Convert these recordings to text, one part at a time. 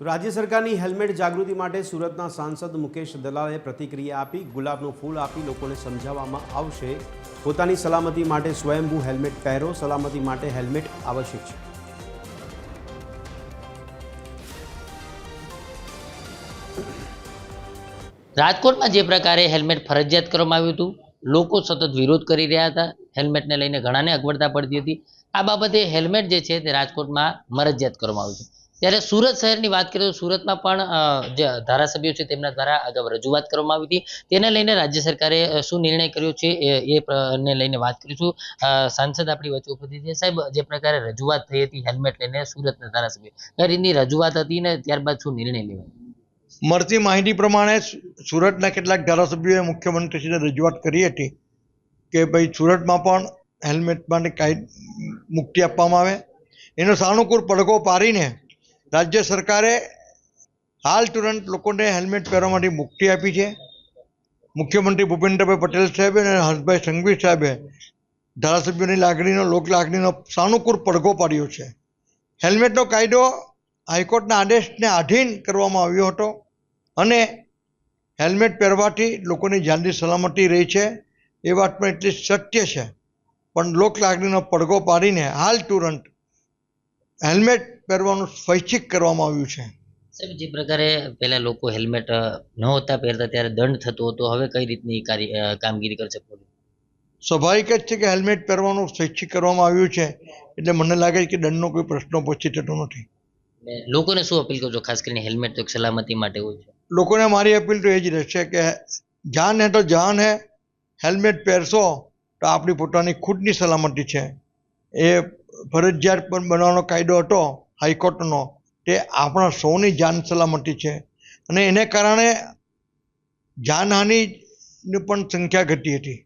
રાજ્ય સરકારની હેલ્મેટ જાગૃતિ માટે સુરતના સાંસદ મુકેશ દલાલે પ્રતિક્રિયા આપી, ગુલાબનું ફૂલ આપી લોકોને સમજાવવામાં આવશે. પોતાની સલામતી માટે સ્વયંભૂ હેલ્મેટ પહેરો. સલામતી માટે હેલ્મેટ આવશ્યક છે. રાજકોટમાં જે પ્રકારે હેલ્મેટ ફરજિયાત કરવામાં આવ્યું હતું, લોકો સતત વિરોધ કરી રહ્યા હતા. હેલ્મેટને લઈને ઘણાને અગવડતા પડતી હતી. આ બાબતે હેલ્મેટ જે છે તે રાજકોટમાં મરજિયાત કરવામાં આવ્યું છે. ત્યારે સુરત શહેરની વાત કરીએ તો સુરતમાં પણ જે ધારાસભ્યો છે તેમના દ્વારા અગાઉ રજૂઆત કરવામાં આવી હતી. તેને લઈને રાજ્ય સરકારે શું નિર્ણય કર્યો છે એ એ ને લઈને વાત કરીશું. સાંસદ આપણી વચ્ચે ઉપસ્થિત છે. સાહેબ, જે પ્રકારે રજૂઆત થઈ હતી હેલ્મેટ લઈને સુરતના ધારાસભ્ય, કઈ રીતની રજૂઆત હતી ને ત્યારબાદ શું નિર્ણય લેવાયો? મળતી માહિતી પ્રમાણે સુરતના કેટલાક ધારાસભ્યોએ મુખ્યમંત્રીશ્રીને રજૂઆત કરી હતી કે ભાઈ સુરતમાં પણ હેલ્મેટ માટે કાંઈ મુક્તિ આપવામાં આવે. એનો સાનુકૂળ પડઘો પાડીને રાજ્ય સરકારે હાલ તુરંત લોકોને હેલ્મેટ માટે મુક્તિ આપી છે. મુખ્યમંત્રી ભૂપેન્દ્રભાઈ પટેલ સાહેબે અને હર્ષભાઈ સંઘવી સાહેબે ધારાસભ્યોની લાગણીનો, લોક લાગણીનો સાનુકૂળ પડઘો પાડ્યો છે. હેલ્મેટનો કાયદો હાઈકોર્ટના આદેશને આધીન કરવામાં આવ્યો હતો અને હેલ્મેટ પહેરવાથી લોકોની જાનની સલામતી રહી છે. એ વાત પણ એટલી સત્ય છે. પણ લોક લાગણીનો પડઘો પાડીને હાલ તુરંત હેલ્મેટ પહેરવાનું સ્વૈચ્છિક કરવામાં આવ્યું છે. સાહેબ જે પ્રકારે પહેલા લોકો હેલ્મેટ ન નહોતા પહેરતા ત્યારે દંડ થતો હતો. હવે કઈ રીતની કામગીરી કરશે પોલીસ? સ્વાભાવિક જ છે કે હેલ્મેટ પહેરવાનું સ્વૈચ્છિક કરવામાં આવ્યું છે એટલે મને લાગે છે કે દંડનો કોઈ પ્રશ્ન ઉપસ્થિત થતો નથી. લોકોને શું અપીલ કરશો ખાસ કરીને હેલ્મેટ તો એક સલામતી માટે હોય છે. લોકોને મારી અપીલ તો એ જ રહેશે કે જાન હે તો જાન હે હેલ્મેટ પહેરશો તો આપણી પોતાની ખુદની સલામતી છે. એ ફરજિયાત પણ બનાવવાનો કાયદો હતો, હાઈકોર્ટનો, તે આપણા સૌની જાન સલામતી છે. અને એને કારણે જાનહાનિની પણ સંખ્યા ઘટી હતી.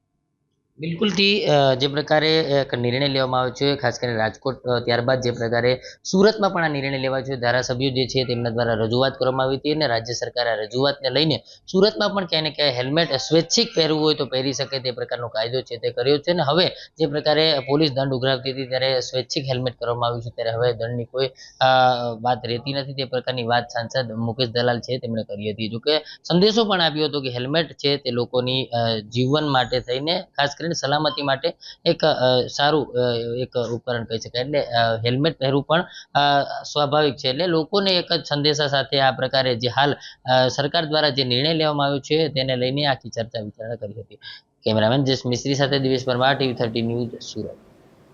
બિલકુલથી જે પ્રકારે એક નિર્ણય લેવામાં આવ્યો છે, ખાસ કરીને રાજકોટ ત્યારબાદ જે પ્રકારે સુરતમાં પણ આ નિર્ણય લેવાયો છે, ધારાસભ્યો જે છે તેમના દ્વારા રજૂઆત કરવામાં આવી હતી અને રાજ્ય સરકારે આ રજૂઆતને લઈને સુરતમાં પણ ક્યાંય ને ક્યાંય હેલ્મેટ સ્વૈચ્છિક પહેરવું હોય તો પહેરી શકે તે પ્રકારનો કાયદો છે તે કર્યો છે અને હવે જે પ્રકારે પોલીસ દંડ ઉઘરાવતી હતી ત્યારે સ્વૈચ્છિક હેલ્મેટ કરવામાં આવ્યું છે ત્યારે હવે દંડની કોઈ વાત રહેતી નથી તે પ્રકારની વાત સાંસદ મુકેશ દલાલ છે તેમણે કરી હતી. જોકે સંદેશો પણ આપ્યો હતો કે હેલ્મેટ છે તે લોકોની જીવન માટે થઈને ખાસ કરીને સલામતી માટે એક સારું એક ઉપકરણ કહી શકાય. એટલે હેલ્મેટ પહેરવું પણ સ્વાભાવિક છે. એટલે લોકોને એક જ સંદેશા સાથે આ પ્રકારે જે હાલ સરકાર દ્વારા જે નિર્ણય લેવામાં આવ્યો છે તેને લઈને આખી ચર્ચા વિચારણા કરી હતી. કેમેરામેન જસ મિસ્ત્રી સાથે Divesh Parmar TV thirty news Surat.